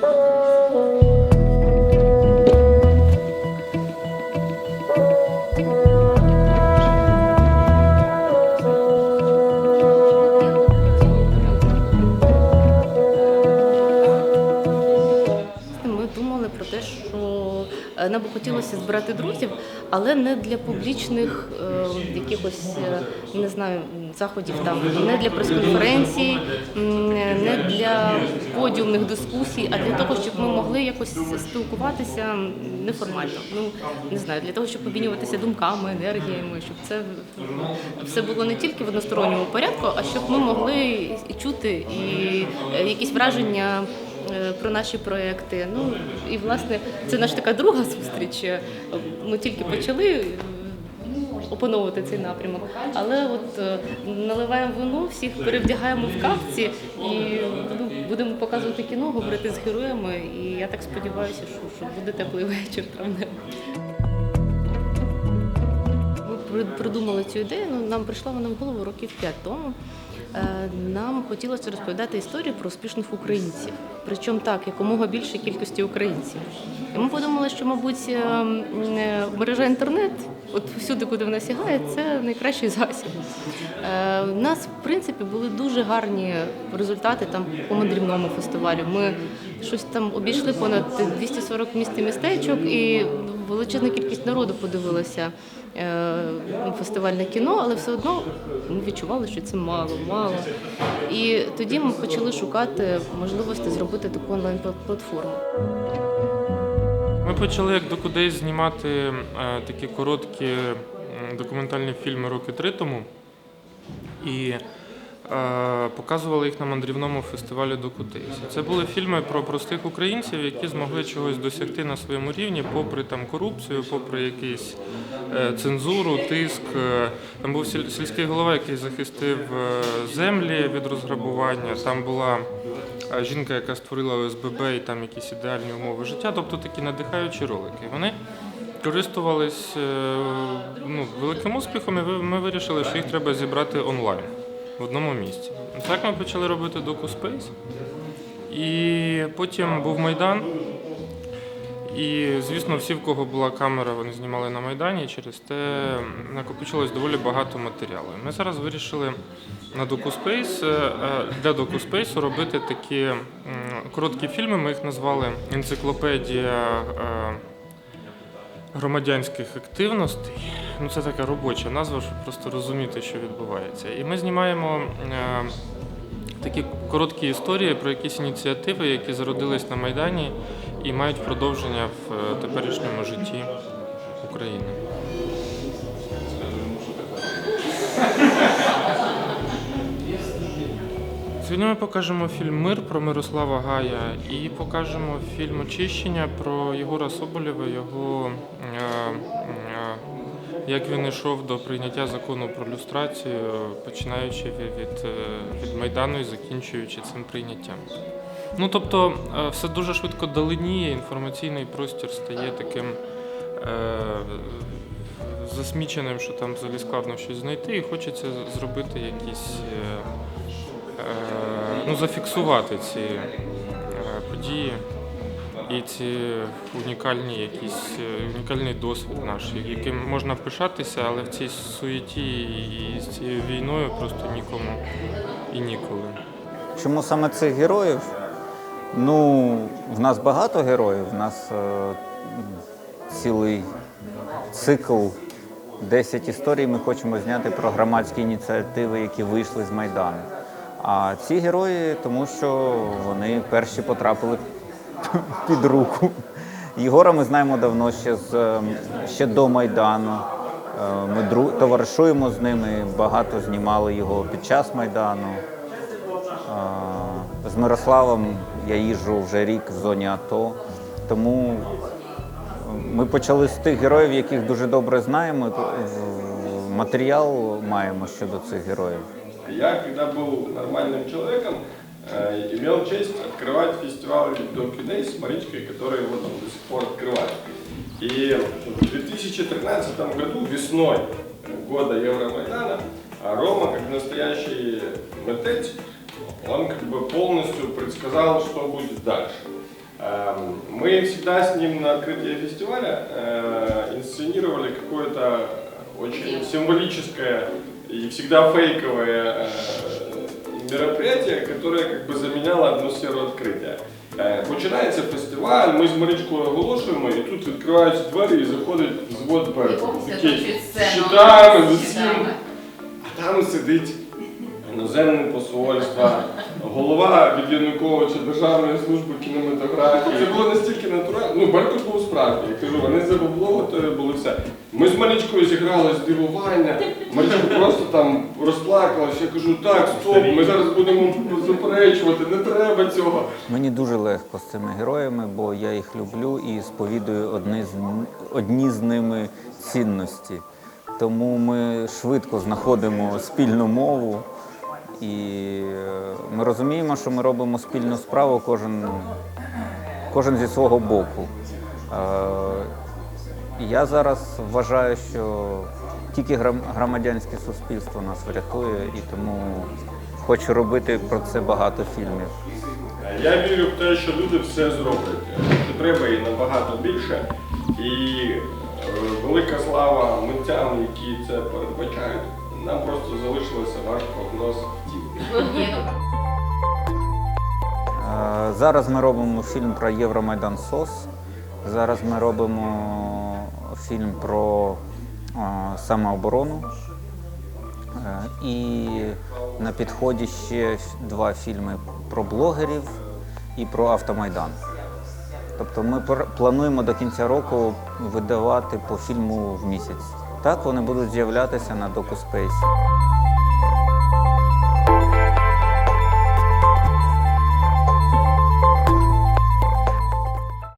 Bye. Е, нам би хотілося збирати друзів, але не для публічних е, якихось е, не знаю заходів, там не для прес-конференцій, не для подіумних дискусій, а для того, щоб ми могли якось спілкуватися неформально. Ну не знаю, для того, щоб обмінюватися думками, енергіями, щоб це все було не тільки в односторонньому порядку, а щоб ми могли і чути і якісь враження про наші проекти. Ну і власне це наша така друга зустріч. Е, Ми тільки почали. е, Опановувати цей напрямок, але от е, наливаємо вино, всіх перевдягаємо в капці і ну, будемо показувати кіно, говорити з героями. І я так сподіваюся, що, що буде теплий вечір травневий. Придумали цю ідею. Ну нам прийшла вона в голову років п'ять тому. Е, Нам хотілося розповідати історії про успішних українців, причому так, якомога більше кількості українців. І ми подумали, що, мабуть, е, м, е, мережа інтернет, от всюди, куди вона сягає, це найкращий засіб. Е, У нас, в принципі, були дуже гарні результати там по мандрівному фестивалю. Ми щось там обійшли понад 240 міст і містечок, і величезна кількість народу подивилася е, фестивальне кіно, але все одно ми відчували, що це мало, мало. І тоді ми почали шукати можливості зробити таку онлайн-платформу. Ми почали як докудись знімати е, такі короткі документальні фільми роки три тому і е, показували їх на мандрівному фестивалі Докудейс. Це були фільми про простих українців, які змогли чогось досягти на своєму рівні, попри там корупцію, попри якийсь е, цензуру, тиск. Там був сіль- сільський голова, який захистив землі від розграбування. Там була жінка, яка створила ОСББ і там якісь ідеальні умови життя, тобто такі надихаючі ролики. Вони користувались е, ну, великим успіхом, і ми вирішили, що їх треба зібрати онлайн в одному місці. Так ми почали робити DocuSpace. І потім був Майдан. І, звісно, всі, в кого була камера, вони знімали на Майдані, через те накопичилось доволі багато матеріалу. Ми зараз вирішили на DocuSpace, е, для DocuSpace робити такі короткі фільми. Ми їх назвали Енциклопедія е, громадянських активностей. Ну, це така робоча назва, щоб просто розуміти, що відбувається. І ми знімаємо е, такі короткі історії про якісь ініціативи, які зародились на Майдані і мають продовження в е, теперішньому житті України. Сьогодні ми покажемо фільм Мир про Мирослава Гая і покажемо фільм Очищення про Єгора Соболєва, його е, е, як він йшов до прийняття закону про люстрацію, починаючи від, від, від Майдану і закінчуючи цим прийняттям. Ну тобто, е, все дуже швидко даленіє, інформаційний простір стає таким е, засміченим, що там взагалі складно щось знайти, і хочеться зробити якісь. Е, е, ну, зафіксувати ці е, події і ці унікальні якісь е, унікальний досвід наш, яким можна пишатися, але в цій суєті і з цією війною просто нікому і ніколи. Чому саме цих героїв? Ну, в нас багато героїв, в нас е, цілий цикл, 10 історій ми хочемо зняти про громадські ініціативи, які вийшли з Майдану. А ці герої, тому що вони перші потрапили під руку. Єгора ми знаємо давно ще з е, ще до Майдану. Е, Ми дру- товаришуємо з ними, багато знімали його під час Майдану. А, З Мирославом я їжджу вже рік в зоні АТО, тому ми почали з тих героїв, яких дуже добре знаємо. В- Матеріал маємо щодо цих героїв. Я, когда был нормальным человеком, э, имел честь открывать фестиваль Donkey Days с Маричкой, который вот он до сих пор открывает. И в 2013 году, весной года Евромайдана, а Рома, как настоящий мэтец, он как бы полностью предсказал, что будет дальше. Эм, Мы всегда с ним на открытии фестиваля э, инсценировали какое-то очень символическое и всегда фейковое э, мероприятие, которое как бы заменяло атмосферу открытия. Е, Починається фестиваль, ми з Марічкою оголошуємо, і тут відкриваються двері і заходить взвод перців. Такий з щитами, з усім. А там сидить іноземне посольство, голова від Януковича Державної служби кінематографії. Це було настільки натурально. Ну, Беркут був справді. Я кажу, вони за бабло готові були все. Ми з Марічкою зіграли здивування. Марічка просто там розплакалася. Я кажу, так, стоп, ми зараз будемо заперечувати, не треба цього. Мені дуже легко з цими героями, бо я їх люблю і сповідую одні з, одні з ними цінності. Тому ми швидко знаходимо спільну мову і е, ми розуміємо, що ми робимо спільну справу кожен, кожен зі свого боку. Е, Я зараз вважаю, що тільки громадянське суспільство нас врятує, і тому хочу робити про це багато фільмів. Я вірю в те, що люди все зроблять. Треба і набагато більше. І е, велика слава митцям, які це передбачають. Нам просто залишилося ваш прогноз втілити. Е, Зараз ми робимо фільм про Євромайдан СОС. Зараз ми робимо фільм про е, самооборону. Е, І на підході ще два фільми про блогерів і про автомайдан. Тобто ми плануємо до кінця року видавати по фільму в місяць. Так вони будуть з'являтися на DocuSpace.